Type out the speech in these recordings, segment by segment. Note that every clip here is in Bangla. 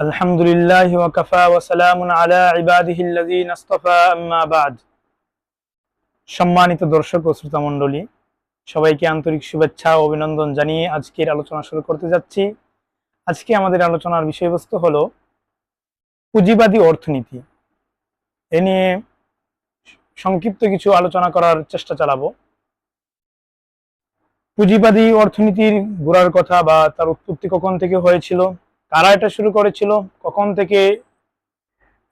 الحمد لله وكفى وسلام على عباده الذين اصطفى أما بعد সম্মানিত দর্শক ও শ্রোতা মণ্ডলী সবাইকে আন্তরিক শুভেচ্ছা ও অভিনন্দন জানিয়ে আজকের আলোচনা শুরু করতে যাচ্ছি আজকে আমাদের আলোচনার বিষয়বস্তু হলো পুঁজিবাদী অর্থনীতি এ নিয়ে সংক্ষিপ্ত কিছু আলোচনা করার চেষ্টা চালাবো পুঁজিবাদী অর্থনীতির গোড়ার কথা বা তার উৎপত্তি কখন থেকে হয়েছিল কারা এটা শুরু করেছিল? কখন থেকে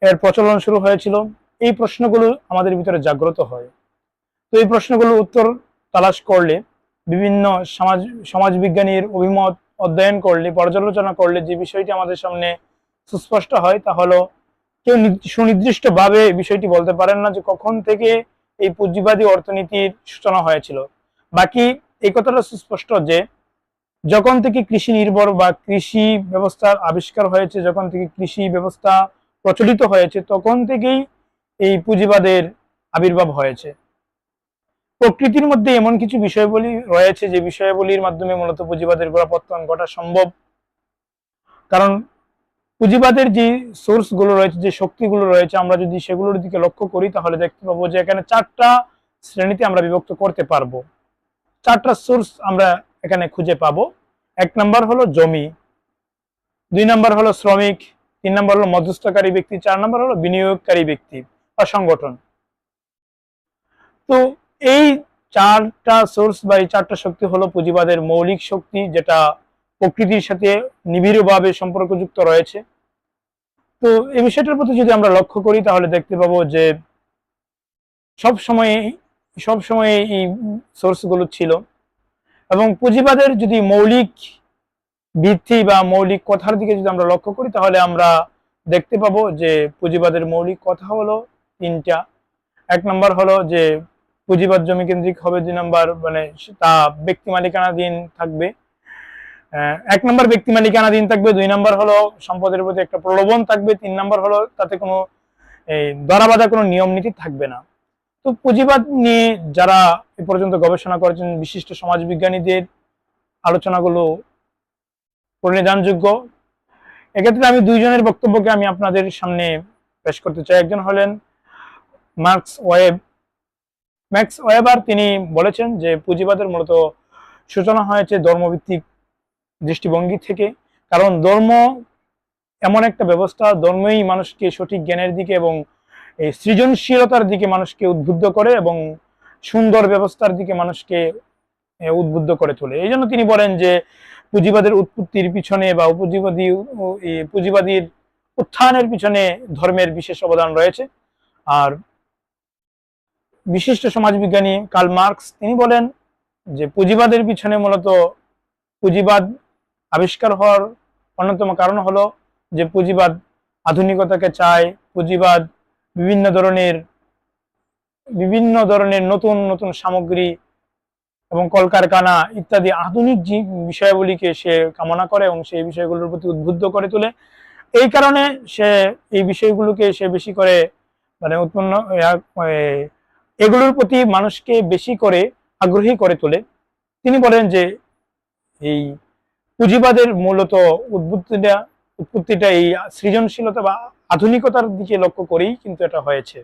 এর প্রচলন শুরু হয়েছিল? এই প্রশ্নগুলো আমাদের ভিতরে জাগ্রত হয়। তো এই প্রশ্নগুলোর উত্তর তালাশ করলে, বিভিন্ন সমাজ, সমাজবিজ্ঞানীর অভিমত অধ্যয়ন করলে, পর্যালোচনা করলে যে বিষয়টি আমাদের সামনে সুস্পষ্ট হয় তা হলো, কেউ সুনির্দিষ্টভাবে বিষয়টি বলতে পারেন না যে কখন থেকে এই পুঁজিবাদী অর্থনীতির সূচনা হয়েছিল। বাকি এই কথাটা সুস্পষ্ট যে যখন থেকে কৃষি নির্ভর বা কৃষি ব্যবস্থার আবিষ্কার হয়েছে, যখন থেকে কৃষি ব্যবস্থা প্রচলিত হয়েছে, তখন থেকেই এই পুঁজিবাদের আবির্ভাব হয়েছে। প্রকৃতির মধ্যে এমন কিছু বিষয়বলী রয়েছে, যে বিষয়াবলীর মাধ্যমে মূলত পুঁজিবাদের গোড়াপত্তন ঘটা সম্ভব। কারণ পুঁজিবাদের যে সোর্সগুলো রয়েছে, যে শক্তিগুলো রয়েছে, আমরা যদি সেগুলোর দিকে লক্ষ্য করি, তাহলে দেখতে পাবো যে এখানে চারটা শ্রেণীতে আমরা বিভক্ত করতে পারব। চারটা সোর্স আমরা এখানে খুঁজে পাবো। এক নাম্বার হলো জমি, দুই নাম্বার হলো শ্রমিক, তিন নম্বর হলো মধ্যস্থকারী ব্যক্তি, চার নাম্বার হলো বিনিয়োগকারী ব্যক্তি বা সংগঠন। তো এই চারটা সোর্স বা এই চারটা শক্তি হলো পুঁজিবাদের মৌলিক শক্তি, যেটা প্রকৃতির সাথে নিবিড়ভাবে সম্পর্কযুক্ত রয়েছে। তো এই বিষয়টার প্রতি যদি আমরা লক্ষ্য করি, তাহলে দেখতে পাবো যে সব সময় সব সময় এই সোর্সগুলো ছিল। এবং পুঁজিবাদের যদি মৌলিক ভিত্তি বা মৌলিক কথার দিকে যদি আমরা লক্ষ্য করি, তাহলে আমরা দেখতে পাবো যে পুঁজিবাদের মৌলিক কথা হলো তিনটা। এক নম্বর হলো যে পুঁজিবাদ জমি কেন্দ্রিক হবে, দুই নম্বর মানে তা ব্যক্তি মালিকানাধীন থাকবে। এক নম্বর ব্যক্তি মালিকানাধীন থাকবে, দুই নম্বর হলো সম্পদের প্রতি একটা প্রলোভন থাকবে, তিন নম্বর হলো তাতে কোনো এই ধরাবাধা কোনো নিয়ম নীতি থাকবে না। তো পুঁজিবাদ নিয়ে যারা এ পর্যন্ত গবেষণা করেছেন, বিশিষ্ট সমাজবিজ্ঞানীদের আলোচনাগুলো পরিণামযোগ্য এক্ষেত্রে আমি দুইজনের বক্তব্যকে আমি আপনাদের সামনে পেশ করতে চাই। একজন হলেন মার্কস ওয়েব। ম্যাক্স ওয়েবার তিনি বলেছেন যে পুঁজিবাদের মূলত সূচনা হয়েছে ধর্মভিত্তিক দৃষ্টিভঙ্গি থেকে। কারণ ধর্ম এমন একটা ব্যবস্থা, ধর্মই মানুষকে সঠিক জ্ঞানের দিকে এবং এই সৃজনশীলতার দিকে মানুষকে উদ্বুদ্ধ করে এবং সুন্দর ব্যবস্থার দিকে মানুষকে উদ্বুদ্ধ করে তোলে। এই জন্য তিনি বলেন যে, পুঁজিবাদের উৎপত্তির পিছনে বা পুঁজিবাদী পুঁজিবাদীর উত্থানের পিছনে ধর্মের বিশেষ অবদান রয়েছে। আর বিশিষ্ট সমাজবিজ্ঞানী কার্ল মার্কস, তিনি বলেন যে, পুঁজিবাদের পিছনে মূলত পুঁজিবাদ আবিষ্কার হওয়ার অন্যতম কারণ হলো যে, পুঁজিবাদ আধুনিকতাকে চায়, পুঁজিবাদ বিভিন্ন ধরনের বিভিন্ন ধরনের নতুন নতুন সামগ্রী এবং কলকারখানা ইত্যাদি আধুনিক যে বিষয়াবলীকে সে কামনা করে এবং সেই বিষয়গুলোর প্রতি উদ্বুদ্ধ করে তোলে। এই কারণে সে এই বিষয়গুলোকে সে বেশি করে মানে উৎপন্ন এগুলোর প্রতি মানুষকে বেশি করে আগ্রহী করে তোলে। তিনি বলেন যে এই পুঁজিবাদের মূলত উদ্বুদ্ধটা উৎপত্তিটা এই সৃজনশীলতা বা আধুনিকতার দিকে লক্ষ্য করেই কিন্তু এটা হয়েছে।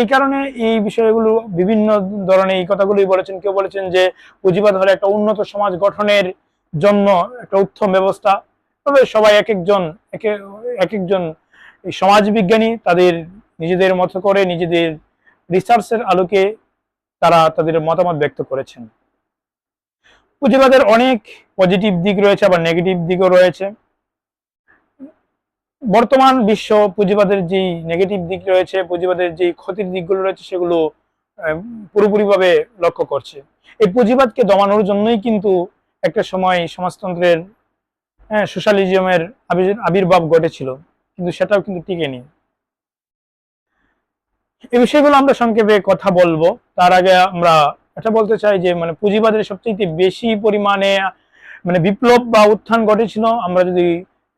এই কারণে এই বিষয়গুলো বিভিন্ন ধরনের এই কথাগুলোই বলেছেন। কেউ বলেছেন যে পুঁজিবাদ হলে একটা উন্নত সমাজ গঠনের জন্য একটা উত্তম ব্যবস্থা। তবে সবাই এক একজন, একে এক একজন এই সমাজবিজ্ঞানী তাদের নিজেদের মতো করে নিজেদের রিসার্চের আলোকে তারা তাদের মতামত ব্যক্ত করেছেন। পুঁজিবাদের অনেক পজিটিভ দিক রয়েছে আবার নেগেটিভ দিকও রয়েছে। বর্তমান বিশ্ব পুঁজিবাদের যে নেগেটিভ দিক রয়েছে, পুঁজিবাদের যে ক্ষতির দিকগুলো রয়েছে, সেগুলো পুরোপুরিভাবে লক্ষ্য করছে। এই পুঁজিবাদকে দমানোর জন্যই কিন্তু একটা সময় সমাজতন্ত্রের হ্যাঁ সোশ্যালিজমের আবির্ভাব ঘটেছিল, কিন্তু সেটাও কিন্তু টিকেনি। এই বিষয়গুলো আমরা সংক্ষেপে কথা বলব। তার আগে আমরা এটা বলতে চাই যে মানে পুঁজিবাদের সবচেয়ে বেশি পরিমাণে মানে বিপ্লব বা উত্থান ঘটেছিল, আমরা যদি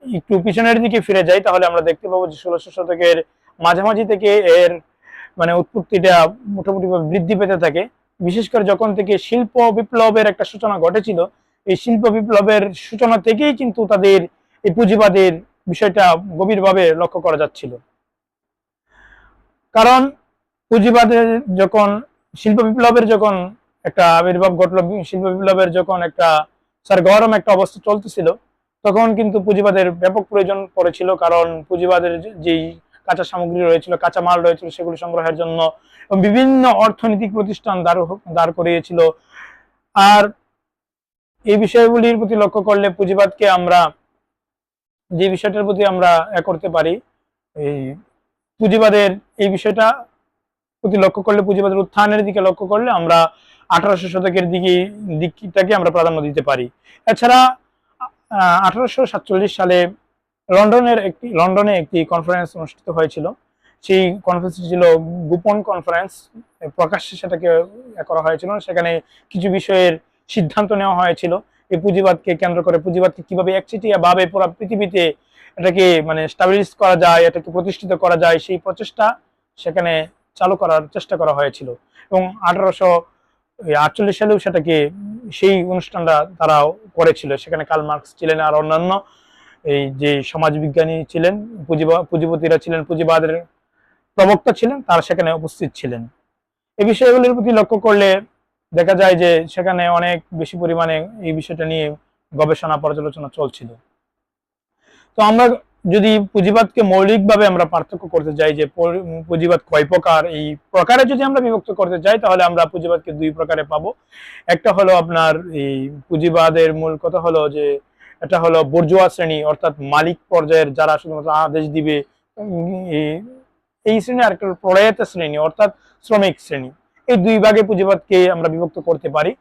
একটু পিছনের দিকে ফিরে যাই, তাহলে আমরা দেখতে পাবো যে ষোলোশো শতকের মাঝামাঝি থেকে এর মানে উৎপত্তিটা মোটামুটি বৃদ্ধি পেতে থাকে। বিশেষ করে যখন থেকে শিল্প বিপ্লবের একটা সূচনা ঘটেছিল, এই শিল্প বিপ্লবের সূচনা থেকেই কিন্তু তাদের এই পুঁজিবাদের বিষয়টা গভীরভাবে লক্ষ্য করা যাচ্ছিল। কারণ পুঁজিবাদের যখন, শিল্প বিপ্লবের যখন একটা আবির্ভাব ঘটলো, শিল্প বিপ্লবের যখন একটা, স্যার গরম একটা অবস্থা চলতেছিল তখন কিন্তু পুঁজিবাদের ব্যাপক প্রয়োজন পড়েছিল, কারণ পুঁজিবাদের যেই কাঁচা সামগ্রী রয়েছিল, কাঁচা মাল রয়েছিল, সেগুলো সংগ্রহের জন্য বিভিন্ন অর্থনৈতিক প্রতিষ্ঠান দাঁড় দাঁড় করিয়েছিল। আর এই বিষয়গুলির প্রতি লক্ষ্য করলে পুঁজিবাদকে আমরা, যে বিষয়টার প্রতি আমরা এ করতে পারি, এই পুঁজিবাদের, এই বিষয়টা প্রতি লক্ষ্য করলে, পুঁজিবাদের উত্থানের দিকে লক্ষ্য করলে আমরা আঠারোশো শতকের দিকে, দিকটাকে আমরা প্রাধান্য দিতে পারি। এছাড়া আঠারোশো সাতচল্লিশ সালে লন্ডনের একটি লন্ডনে একটি কনফারেন্স অনুষ্ঠিত হয়েছিল। সেই কনফারেন্সটি ছিল গোপন কনফারেন্স প্রকাশ্যে সেটাকে করা হয়েছিল। সেখানে কিছু বিষয়ের সিদ্ধান্ত নেওয়া হয়েছিল। এই পুঁজিবাদকে কেন্দ্র করে পুঁজিবাদকে কীভাবে একচেটিয়া ভাবে পুরো পৃথিবীতে এটাকে মানে স্টাবলিশ করা যায়, এটাকে প্রতিষ্ঠিত করা যায়, সেই প্রচেষ্টা সেখানে চালু করার চেষ্টা করা হয়েছিল। এবং আঠারোশো আটচল্লিশ সালেও সেটাকে সেই অনুষ্ঠানটা তারা করেছিল। সেখানে কার্ল মার্কস ছিলেন আর অন্যান্য এই যে সমাজবিজ্ঞানী ছিলেন, পুঁজিবা, পুঁজিপতিরা ছিলেন, পুঁজিবাদের প্রবক্তা ছিলেন, তারা সেখানে উপস্থিত ছিলেন। এই বিষয়গুলির প্রতি লক্ষ্য করলে দেখা যায় যে সেখানে অনেক বেশি পরিমাণে এই বিষয়টা নিয়ে গবেষণা, পর্যালোচনা চলছিল। তো আমরা যদি পুঁজিবাদকে মৌলিকভাবে আমরা পার্থক্য করতে যাই যে পুঁজিবাদ কয় প্রকার, এই প্রকারে যদি আমরা বিভক্ত করতে যাই তাহলে আমরা পুঁজিবাদকে দুই প্রকারে পাবো। একটা হলো আপনার এই পুঁজিবাদের মূল কথা হলো যে, এটা হলো বর্জুয়া শ্রেণি, অর্থাৎ মালিক পর্যায়ের যারা শুধুমাত্র আদেশ দিবে এই- শ্রেণি আর প্রয়াত শ্রেণি, অর্থাৎ শ্রমিক শ্রেণি। এই দুই ভাগে পুঁজিবাদকে আমরা বিভক্ত করতে পারি।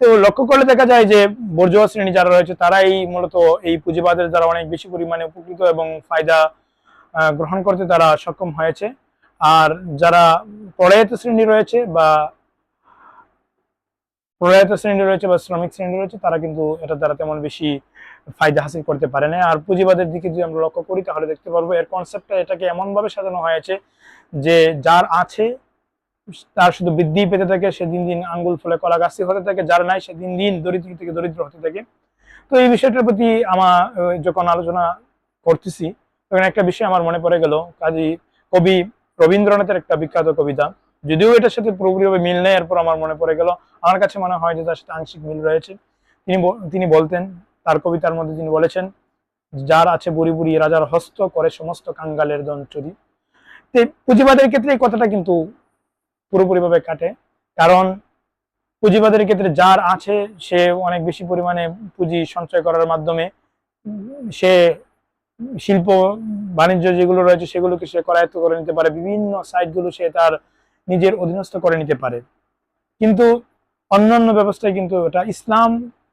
তো লক্ষ্য করলে দেখা যায় যে বর্জুয়া শ্রেণি যারা রয়েছে, তারাই মূলত এই পুঁজিবাদের দ্বারা অনেক বেশি পরিমাণে উপকৃত এবং ফায়দা গ্রহণ করতে তারা সক্ষম হয়েছে। আর যারা প্রয়াত শ্রেণি রয়েছে বা প্রয়াত শ্রেণি রয়েছে বা শ্রমিক শ্রেণি রয়েছে, তারা কিন্তু এটা দ্বারা তেমন বেশি ফায়দা হাসিল করতে পারে না। আর পুঁজিবাদের দিকে যদি আমরা লক্ষ্য করি, তাহলে দেখতে পারব এর কনসেপ্টটা এটাকে এমনভাবে সাজানো হয়েছে যে যার আছে তার শুধু বৃদ্ধি পেতে থাকে, সে দিন দিন আঙ্গুল ফলে কলা গাছই হতে থাকে, যার নাই সে দিন দিন দরিদ্র থেকে দরিদ্র হতে থাকে। তো এই বিষয়টার প্রতি আমার যখন আলোচনা করতেছি, তখন একটা বিষয় আমার মনে পড়ে গেল, কাজী কবি রবীন্দ্রনাথের একটা বিখ্যাত কবিতা। যদিও এটার সাথে পুরোপুরিভাবে মিল নেই, এরপর আমার মনে পড়ে গেল, আমার কাছে মনে হয় যে তার সাথে আংশিক মিল রয়েছে। তিনি তিনি বলতেন, তার কবিতার মধ্যে তিনি বলেছেন, যার আছে বুড়ি বুড়ি, রাজার হস্ত, করে সমস্ত কাঙ্গালের দন চুরি। পুঁজিবাদের ক্ষেত্রে এই কথাটা কিন্তু পুরোপুরিভাবে কাটে। কারণ পুঁজিবাদের ক্ষেত্রে যার আছে, সে অনেক বেশি পরিমাণে পুঁজি সঞ্চয় করার মাধ্যমে সে শিল্প, বাণিজ্য যেগুলো রয়েছে, সেগুলোকে সে করায়ত্ত করে নিতে পারে। বিভিন্ন সাইটগুলো সে তার নিজের অধীনস্থ করে নিতে পারে। কিন্তু অন্যান্য ব্যবস্থায় কিন্তু এটা ইসলাম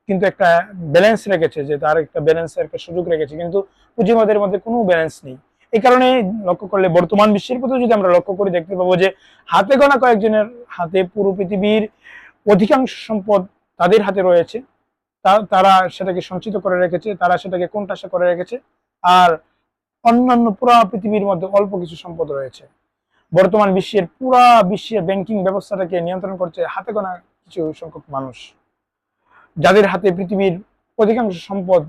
কিন্তু একটা ব্যালেন্স রেখেছে, যে তার একটা ব্যালেন্সের একটা সুযোগ রেখেছে। কিন্তু পুঁজিবাদের মধ্যে কোনো ব্যালেন্স নেই। এই কারণে লক্ষ্য করলে বর্তমান বিশ্বের প্রতি যদি আমরা লক্ষ্য করি, দেখতে পাবো যে হাতে গোনা কয়েকজনের হাতে পুরো পৃথিবীর অধিকাংশ সম্পদ তাদের হাতে রয়েছে। তারা সেটাকে সঞ্চিত করে রেখেছে, তারা সেটাকে কোনটাসা করে রেখেছে, আর অন্যান্য পুরা পৃথিবীর মধ্যে অল্প কিছু সম্পদ রয়েছে। বর্তমান বিশ্বের পুরা বিশ্বের ব্যাংকিং ব্যবস্থাটাকে নিয়ন্ত্রণ করছে হাতে গোনা কিছু সংখ্যক মানুষ। যাদের হাতে পৃথিবীর অধিকাংশ সম্পদ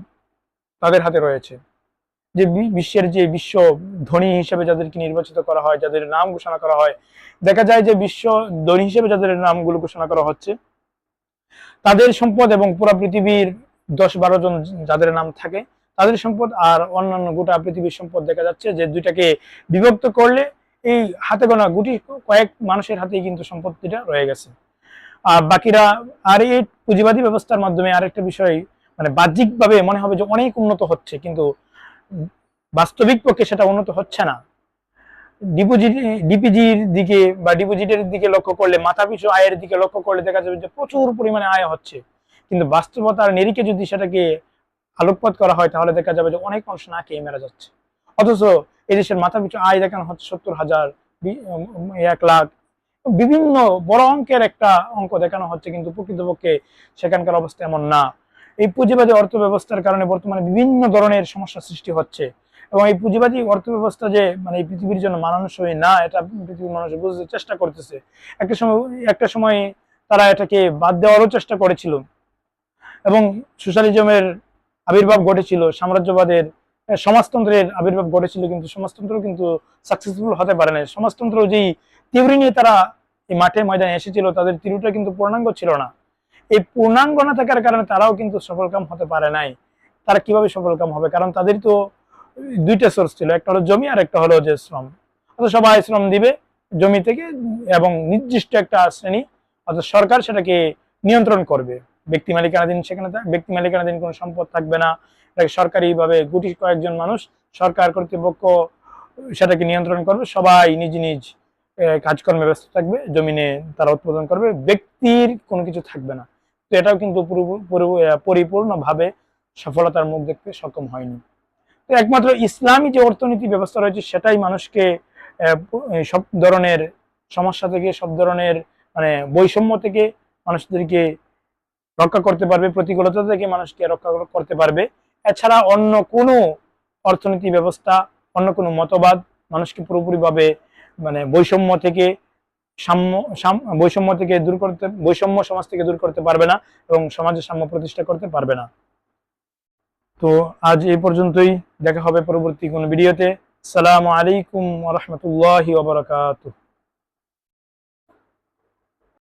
তাদের হাতে রয়েছে। যে বিশ্বের যে বিশ্ব ধনী হিসেবে যাদেরকে নির্বাচিত করা হয়, যাদের নাম ঘোষণা করা হয়, দেখা যায় যে বিশ্ব ধনী হিসেবে যাদের নামগুলো ঘোষণা করা হচ্ছে, তাদের সম্পদ এবং পুরো পৃথিবীর দশ বারো জন যাদের নাম থাকে, তাদের সম্পদ আর অন্যান্য গোটা পৃথিবীর সম্পদ দেখা যাচ্ছে যে দুইটাকে বিভক্ত করলে এই হাতে গোনা গুটি কয়েক মানুষের হাতেই কিন্তু সম্পত্তিটা রয়ে গেছে। আর বাকিরা, আর এই পুঁজিবাদী ব্যবস্থার মাধ্যমে আরেকটা বিষয় মানে বাহ্যিকভাবে মনে হবে যে অনেক উন্নত হচ্ছে, কিন্তু বাস্তবিক পক্ষে সেটা উন্নত হচ্ছে না। ডিপোজিট ডিপিজির দিকে বা ডিপোজিটের দিকে লক্ষ্য করলে মাথা পিছু আয়ের দিকে লক্ষ্য করলে দেখা যাবে যে প্রচুর পরিমাণে আয় হচ্ছে। কিন্তু বাস্তবতার নিরিখে যদি সেটাকে আলোকপাত করা হয়, তাহলে দেখা যাবে যে অনেক মানুষ না খেয়ে মারা যাচ্ছে। অথচ এই দেশের মাথা পিছু আয় দেখানো হচ্ছে সত্তর হাজার এক লাখ। বিভিন্ন বড় অঙ্কের একটা অঙ্ক দেখানো হচ্ছে, কিন্তু প্রকৃতপক্ষে সেখানকার অবস্থা এমন না। এই পুঁজিবাদী অর্থ ব্যবস্থার কারণে বর্তমানে বিভিন্ন ধরনের সমস্যা সৃষ্টি হচ্ছে। এবং এই পুঁজিবাদী অর্থ ব্যবস্থা যে মানে এই পৃথিবীর জন্য মানানসই না, এটা পৃথিবীর মানুষ বুঝতে চেষ্টা করতেছে। একটা সময় একটা সময় তারা এটাকে বাদ দেওয়ারও চেষ্টা করেছিল। এবং সোশ্যালিজমের আবির্ভাব ঘটেছিল, সাম্রাজ্যবাদের সমাজতন্ত্রের আবির্ভাব ঘটেছিল, কিন্তু সমাজতন্ত্র কিন্তু সাকসেসফুল হতে পারে না সমাজতন্ত্র যেই তিউরি নিয়ে তারা এই মাঠে ময়দানে এসেছিল, তাদের তিরুটা কিন্তু পূর্ণাঙ্গ ছিল না। এই পূর্ণাঙ্গ না থাকার কারণে তারাও কিন্তু সফলকাম হতে পারে নাই। তারা কীভাবে সফলকাম হবে? কারণ তাদের তো দুইটা সোর্স ছিল, একটা হলো জমি আর একটা হলো যে শ্রম। অর্থাৎ সবাই শ্রম দিবে জমি থেকে এবং নির্দিষ্ট একটা শ্রেণি, অর্থাৎ সরকার সেটাকে নিয়ন্ত্রণ করবে। ব্যক্তি মালিকানাধীন সেখানে ব্যক্তি মালিকানাধীন কোনো সম্পদ থাকবে না। এটাকে সরকারিভাবে গুটি কয়েকজন মানুষ, সরকার কর্তৃপক্ষ সেটাকে নিয়ন্ত্রণ করবে। সবাই নিজ নিজ কাজকর্মে ব্যস্ত থাকবে, জমিনে তারা উৎপাদন করবে। ব্যক্তির কোনো কিছু থাকবে না। তো এটাও কিন্তু পুরো- পুরো- পরিপূর্ণভাবে সফলতার মুখ দেখতে সক্ষম হয়নি। তো একমাত্র ইসলামী যে অর্থনীতি ব্যবস্থা রয়েছে, সেটাই মানুষকে সব ধরনের সমস্যা থেকে, সব ধরনের মানে বৈষম্য থেকে মানুষদেরকে রক্ষা করতে পারবে, প্রতিকূলতা থেকে মানুষকে রক্ষা করতে পারবে। এছাড়া অন্য কোনো অর্থনীতি ব্যবস্থা, অন্য কোনো মতবাদ মানুষকে পুরোপুরিভাবে মানে বৈষম্য থেকে সাম্য, সাম- বৈষম্য থেকে দূর করতে, বৈষম্য সমাজ থেকে দূর করতে পারবে না এবং সমাজে সাম্য প্রতিষ্ঠা করতে পারবে না। তো আজ এই পর্যন্তই। দেখা হবে পরবর্তী কোনো ভিডিওতে। সালামু আলাইকুম রহমতুল্লাহ ওবরাকাতুহ